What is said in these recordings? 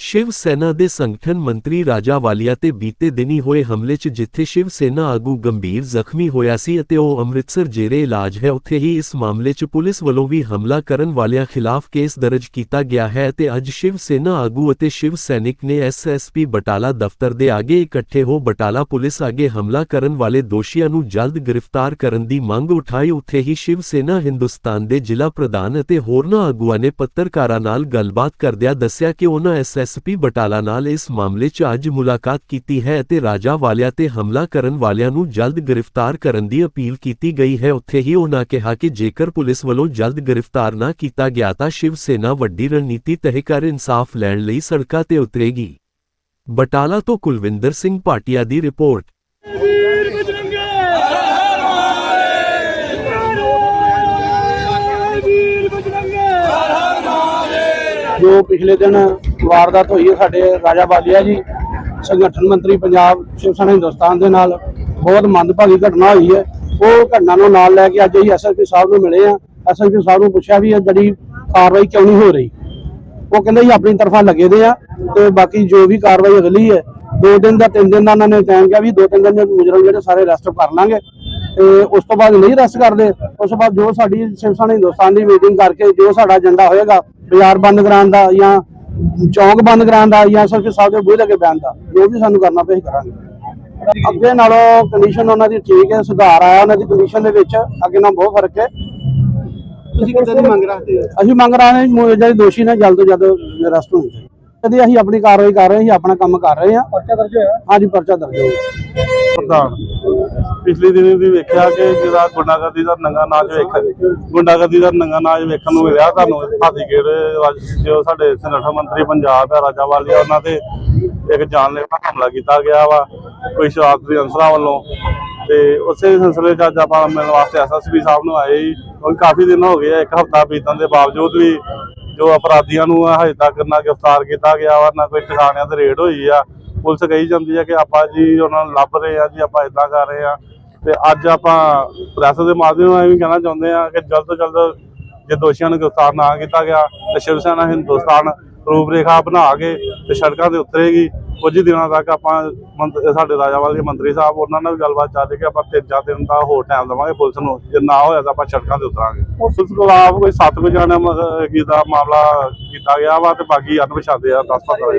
ਸ਼ਿਵ ਸੈਨਾ ਦੇ ਸੰਗਠਨ ਮੰਤਰੀ ਰਾਜਾ ਵਾਲੀਆ ਤੇ ਬੀਤੇ ਦਿਨੀ ਹੋਏ ਹਮਲੇ 'ਚ ਜਿੱਥੇ ਸ਼ਿਵ ਸੈਨਾ ਆਗੂ ਗੰਭੀਰ ਜ਼ਖਮੀ ਹੋਇਆ ਸੀ ਅਤੇ ਉਹ ਅੰਮ੍ਰਿਤਸਰ ਜੇਰੇ ਇਲਾਜ ਹੈ ਉੱਥੇ ਹੀ ਇਸ ਮਾਮਲੇ 'ਚ ਪੁਲਿਸ ਵੱਲੋਂ ਵੀ ਹਮਲਾ ਕਰਨ ਵਾਲਿਆਂ ਖਿਲਾਫ ਕੇਸ ਦਰਜ ਕੀਤਾ ਗਿਆ ਹੈ ਅਤੇ ਅੱਜ ਸ਼ਿਵ ਸੈਨਾ ਆਗੂ ਅਤੇ ਸ਼ਿਵ ਸੈਨਿਕ ਨੇ ਐਸਐਸਪੀ ਬਟਾਲਾ ਦਫ਼ਤਰ ਦੇ ਅੱਗੇ ਇਕੱਠੇ ਹੋ ਬਟਾਲਾ ਪੁਲਿਸ ਅੱਗੇ ਹਮਲਾ ਕਰਨ ਵਾਲੇ ਦੋਸ਼ੀਆਂ ਨੂੰ ਜਲਦ ਗ੍ਰਿਫਤਾਰ ਕਰਨ ਦੀ ਮੰਗ ਉਠਾਈ ਉੱਥੇ ਹੀ ਸ਼ਿਵ ਸੈਨਾ ਹਿੰਦੁਸਤਾਨ ਦੇ ਜ਼ਿਲ੍ਹਾ ਪ੍ਰਧਾਨ ਅਤੇ ਹੋਰਨਾਂ ਆਗੂਆਂ ਨੇ ਪੱਤਰਕਾਰਾਂ ਨਾਲ ਗੱਲਬਾਤ ਕਰਦਿਆਂ ਦੱਸਿਆ ਕਿ ਉਹਨਾਂ ਐਸਐਸਪੀ ਬਟਾਲਾ ਨਾਲ ਇਸ ਮਾਮਲੇ 'ਚ ਅੱਜ ਮੁਲਾਕਾਤ ਕੀਤੀ ਹੈ ਅਤੇ ਰਾਜਾ ਵਾਲਿਆ ਤੇ ਹਮਲਾ ਕਰਨ ਵਾਲਿਆਂ ਨੂੰ ਜਲਦ ਗ੍ਰਿਫਤਾਰ ਕਰਨ ਦੀ ਅਪੀਲ ਕੀਤੀ ਗਈ ਹੈ। ਉੱਥੇ ਹੀ ਉਹਨਾਂ ਕਿਹਾ ਕਿ ਜੇਕਰ ਪੁਲਿਸ ਵੱਲੋਂ ਜਲਦ ਗ੍ਰਿਫਤਾਰ ਨਾ ਕੀਤਾ ਗਿਆ ਤਾਂ ਸ਼ਿਵ ਸੈਨਾ ਵੱਡੀ ਰਣਨੀਤੀ ਤਹਿ ਇਨਸਾਫ ਲੈਣ ਲਈ ਸੜਕਾਂ ਤੇ ਉਤਰੇਗੀ। ਬਟਾਲਾ ਤੋਂ ਕੁਲਵਿੰਦਰ ਸਿੰਘ ਭਾਟੀਆ ਦੀ ਰਿਪੋਰਟ। ਜੋ ਪਿਛਲੇ ਦਿਨ ਵਾਰਦਾਤ ਹੋਈ ਹੈ ਸਾਡੇ ਰਾਜਾ ਬਾਲੀਆ ਜੀ, ਸੰਗਠਨ ਮੰਤਰੀ ਪੰਜਾਬ ਸ਼ਿਵ ਸੈਨਾ ਹਿੰਦੁਸਤਾਨ ਦੇ ਨਾਲ। ਬਹੁਤ ਮੰਦਭਾਗੀ ਘਟਨਾ ਹੋਈ ਹੈ। ਉਹ ਘਟਨਾ ਨੂੰ ਨਾਲ ਲੈ ਕੇ ਅੱਜ ਅਸੀਂ ਐਸਐਸਪੀ ਸਾਹਿਬ ਨੂੰ ਮਿਲੇ ਆ ਐਸਐਸਪੀ ਸਾਹਿਬ ਨੂੰ ਪੁੱਛਿਆ ਵੀ ਇਹ ਜਿਹੜੀ ਕਾਰਵਾਈ ਕਿਉਂ ਨਹੀਂ ਹੋ ਰਹੀ। ਉਹ ਕਹਿੰਦੇ ਜੀ, ਆਪਣੀ ਤਰਫਾ ਲੱਗੇ ਦੇ ਆ ਤੇ ਬਾਕੀ ਜੋ ਵੀ ਕਾਰਵਾਈ ਅਗਲੀ ਹੈ, ਦੋ ਦਿਨ ਦਾ, ਤਿੰਨ ਦਿਨ ਦਾ ਉਹਨਾਂ ਨੇ ਟਾਈਮ ਕਿਹਾ ਵੀ ਦੋ ਤਿੰਨ ਦਿਨ ਦੇ ਮੁਜਰਮ ਜਿਹੜੇ ਸਾਰੇ ਅਰੈਸਟ ਕਰ ਲਾਂਗੇ। ਤੇ ਉਸ ਤੋਂ ਬਾਅਦ ਨਹੀਂ ਰੈਸਟ ਕਰਦੇ। ਉਸ ਤੋਂ ਬਾਅਦ ਜੋ ਸਾਡੀ ਸ਼ਿਵ ਸੈਨਾ ਹਿੰਦੁਸਤਾਨ ਦੀ ਮੀਟਿੰਗ ਕਰਕੇ ਜੋ ਸਾਡਾ ਏਜੰਡਾ ਹੋਏਗਾ, ਬਾਜ਼ਾਰ ਬੰਦ ਕਰਾਉਣ ਦਾ ਜਾਂ ਚੌਂਕ ਬੰਦ ਕਰਾਉਣ ਦਾ ਜਾਂ ਸਰਕੇ ਸਾਹਿਬ ਦੇ ਬੂਹੇ ਲੱਗੇ ਬੈਣ ਦਾ ਜੋ ਵੀ ਸਾਨੂੰ ਕਰਨਾ ਪਏ ਕਰਾਂਗੇ। ਅੱਗੇ ਨਾਲੋਂ ਕੰਡੀਸ਼ਨ ਉਹਨਾਂ ਦੀ ਠੀਕ ਹੈ ਸੁਧਾਰ ਆਇਆ ਉਹਨਾਂ ਦੀ ਕੰਡੀਸ਼ਨ ਦੇ ਵਿੱਚ ਅੱਗੇ ਨਾਲ ਬਹੁਤ ਫ਼ਰਕ ਹੈ। ਤੁਸੀਂ ਕਿੱਦਾਂ ਦੀ ਮੰਗ ਰੱਖਦੇ ਹੋ? ਅਸੀਂ ਮੰਗ ਰਹੇ ਹਾਂ ਜਿਹੜੇ ਦੋਸ਼ੀ ਨੇ ਜਲਦ ਤੋਂ ਜਲਦ ਅਰੈਸਟ ਹੋਣ। ਚਾਹੀਦੇ ਕਦੇ ਅਸੀਂ ਆਪਣੀ ਕਾਰਵਾਈ ਕਰ ਰਹੇ ਹਾਂ ਅਸੀਂ ਆਪਣਾ ਕੰਮ ਕਰ ਰਹੇ ਹਾਂ। ਪਰਚਾ ਦਰਜ ਹੋਇਆ? ਹਾਂਜੀ ਪਰਚਾ ਦਰਜ ਹੋਇਆ। ਪ੍ਰਧਾਨ। ਪਿਛਲੇ ਦਿਨੀ ਵੀ ਵੇਖਿਆ ਕਿ ਜਿਹੜਾ ਗੁੰਡਾਗਰਦੀ ਦਾ ਨੰਗਾ ਨਾਚ ਵੇਖ ਗੁੰਡਾਗਰਦੀ ਦਾ ਨੰਗਾ ਨਾਚ ਵੇਖਣ ਨੂੰ ਮਿਲਿਆ ਤੁਹਾਨੂੰ ਹਾਦੀਗੇੜ ਜੋ ਸਾਡੇ ਸੰਗਠਨ ਮੰਤਰੀ ਪੰਜਾਬ ਹੈ ਰਾਜਾ ਵਾਲੀਆ ਉਹਨਾਂ ਤੇ ਇੱਕ ਜਾਨਲੇਵਾ ਹਮਲਾ ਕੀਤਾ ਗਿਆ ਵਾ, ਕੋਈ ਸ਼ਰਾਰਤੀ ਅਨਸਰਾਂ ਵੱਲੋਂ। ਤੇ ਉਸੇ ਸਿਲਸਿਲੇ 'ਚ ਅੱਜ ਆਪਾਂ ਮਿਲਣ ਵਾਸਤੇ ਐਸਐਸਪੀ ਸਾਹਿਬ ਨੂੰ ਆਏ ਸੀ। ਕਿਉਂਕਿ ਕਾਫੀ ਦਿਨ ਹੋ ਗਏ ਆ, ਇੱਕ ਹਫ਼ਤਾ ਬੀਤਣ ਦੇ ਬਾਵਜੂਦ ਵੀ ਜੋ ਅਪਰਾਧੀਆਂ ਨੂੰ ਹਜੇ ਤੱਕ ਨਾ ਗ੍ਰਿਫਤਾਰ ਕੀਤਾ ਗਿਆ ਵਾ, ਨਾ ਕੋਈ ਟਿਕਾਣਿਆਂ ਤੇ ਰੇਡ ਹੋਈ ਆ। ਪੁਲਿਸ ਕਹੀ ਜਾਂਦੀ ਹੈ ਕਿ ਆਪਾਂ ਜੀ ਉਹਨਾਂ ਨੂੰ ਲੱਭ ਰਹੇ ਆ, ਜੀ ਆਪਾਂ ਇਦਾਂ ਕਰ ਰਹੇ ਆ। ਤੇ ਅੱਜ ਆਪਾਂ ਪ੍ਰੈਸ ਦੇ ਮਾਧਿਅਮ ਨਾਲ ਵੀ ਕਹਿਣਾ ਚਾਹੁੰਦੇ ਆ ਕਿ ਜਲਦ ਤੋਂ ਜਲਦ ਜੇ ਦੋਸ਼ੀਆਂ ਨੂੰ ਗ੍ਰਿਫਤਾਰ ਨਾ ਕੀਤਾ ਗਿਆ, ਤੇ ਸ਼ਿਵ ਸੈਨਾ ਹਿੰਦੁਸਤਾਨ ਰੂਪਰੇਖਾ ਬਣਾ ਕੇ ਤੇ ਸੜਕਾਂ ਤੇ ਉਤਰੇਗੀ। ਕੁਝ ਦਿਨਾਂ ਤੱਕ ਆਪਾਂ ਸਾਡੇ ਰਾਜਾਵਾਲ ਦੇ ਮੰਤਰੀ ਸਾਹਿਬ ਉਹਨਾਂ ਨਾਲ ਗੱਲਬਾਤ ਚੱਲ ਰਹੀ ਕਿ ਆਪਾਂ ਤਿੰਨ ਚਾਰ ਦਿਨ ਦਾ ਹੋਰ ਟਾਈਮ ਦੇਵਾਂਗੇ ਪੁਲਿਸ ਨੂੰ। ਜੇ ਨਾ ਹੋਇਆ ਤਾਂ ਆਪਾਂ ਸੜਕਾਂ ਤੇ ਉਤਰਾਂਗੇ। ਪੁਲਿਸ ਖਿਲਾਫ ਕੋਈ ਸੱਤ ਕੁ ਜਾਣੇ ਦਾ ਮਾਮਲਾ ਕੀਤਾ ਗਿਆ ਵਾ ਤੇ ਬਾਕੀ ਅਣਪਛਾਤੇ ਆ 10 15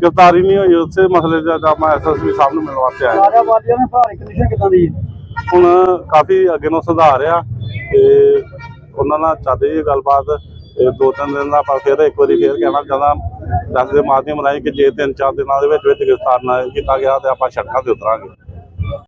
ਗ੍ਰਿਫਤਾਰੀ ਨਹੀਂ ਹੋਈ ਉਸੇ ਮਸਲੇ ਦਾ ਤਾਂ ਆਪਾਂ ਐਸਐਸਪੀ ਸਾਹਿਬ ਨੂੰ ਮਿਲਣ ਵਾਸਤੇ ਆਏ ਹਾਂ। ਰਾਜਾ ਬਾਲੀਆ ਨੇ ਭਾਰੀ ਕੰਡੀਸ਼ਨ ਕਿਦਾਂ ਦੀ? ਹੁਣ ਕਾਫੀ ਅੱਗੇ ਨੂੰ ਸੁਧਾਰ ਆ ਤੇ ਉਹਨਾਂ ਨਾਲ ਚੱਲਦੀ ਹੈ ਗੱਲਬਾਤ। ਦੋ ਤਿੰਨ ਦਿਨ ਦਾ ਆਪਾਂ ਫਿਰ ਇੱਕ ਵਾਰੀ ਫਿਰ ਕਹਿਣਾ ਚਾਹੁੰਦਾ ਦੱਸ ਦੇ ਮਾਧਿਅਮ ਰਾਹੀਂ ਕਿ ਜੇ ਤਿੰਨ ਚਾਰ ਦਿਨਾਂ ਦੇ ਵਿੱਚ ਵਿੱਚ ਗ੍ਰਿਫਤਾਰ ਨਾ ਕੀਤਾ ਗਿਆ ਤੇ ਆਪਾਂ ਸੜਕਾਂ ਤੇ ਉਤਰਾਂਗੇ।